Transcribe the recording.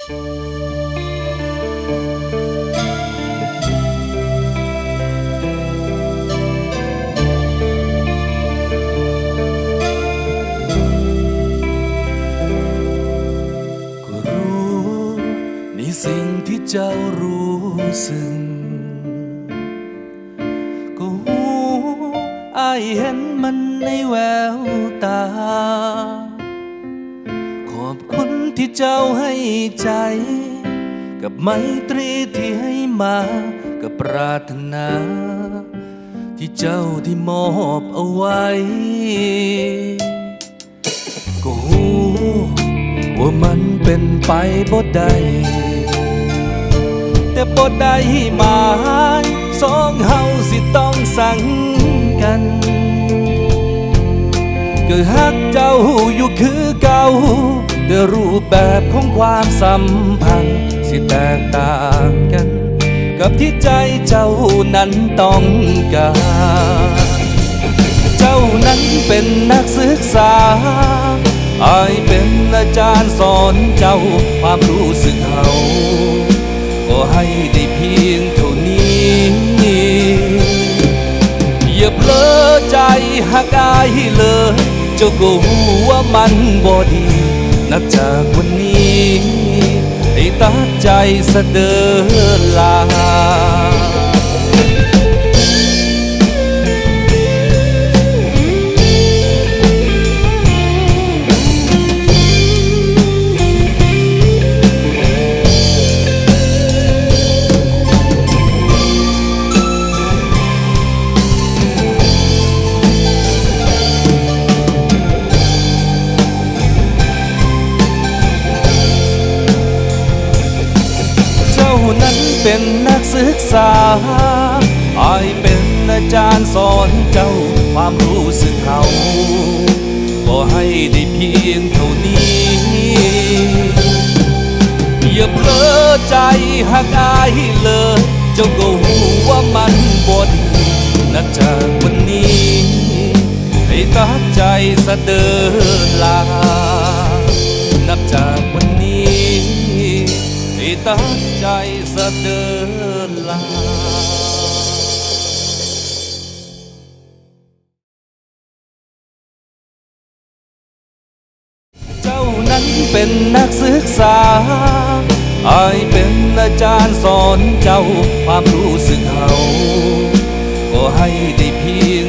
ก็รู้ในสิ่งที่เจ้ารู้สึกก็หูอายเห็นมันในแววตา ที่เจ้าให้ใจ กับไมตรีที่ให้มา กับปรารถนา ที่เจ้าที่มอบเอาไว้ ก็หูว่ามันเป็นไปบ่ได้แต่บ่ได้หมายสองเฮาสิต้องสั่งกันก็ฮักเจ้าอยู่คือเก่า รูปแบบของความสัมพันธ์ สิแตกต่างกัน กับที่ใจเจ้านั้นต้องการ เจ้านั้นเป็นนักศึกษาอายเป็นอาจารย์สอนเจ้าความรู้สึกเฮาก็ให้ได้เพียงเท่านี้อย่าเพลอใจหักอายเลย เจ้าก็หูว่ามันบ่ดี นับจากวันนี้ ให้ตัดใจสะเดินลา เป็นนักศึกษาอายเป็นอาจารย์สอนเจ้าความรู้สึกเขาก็ให้ได้เพียงเท่านี้ อย่าเพลอใจหักอายเลย เจ้าก็หูว่ามันบดนับจากวันนี้ให้ตัดใจสะเดินลา นับจากวันนี้ให้ตัดใจสะเดินลานั้นเป็นนักศึกษา อายเป็นอาจารย์สอนเจ้าความรู้สึกเฮาก็ให้ได้เพียง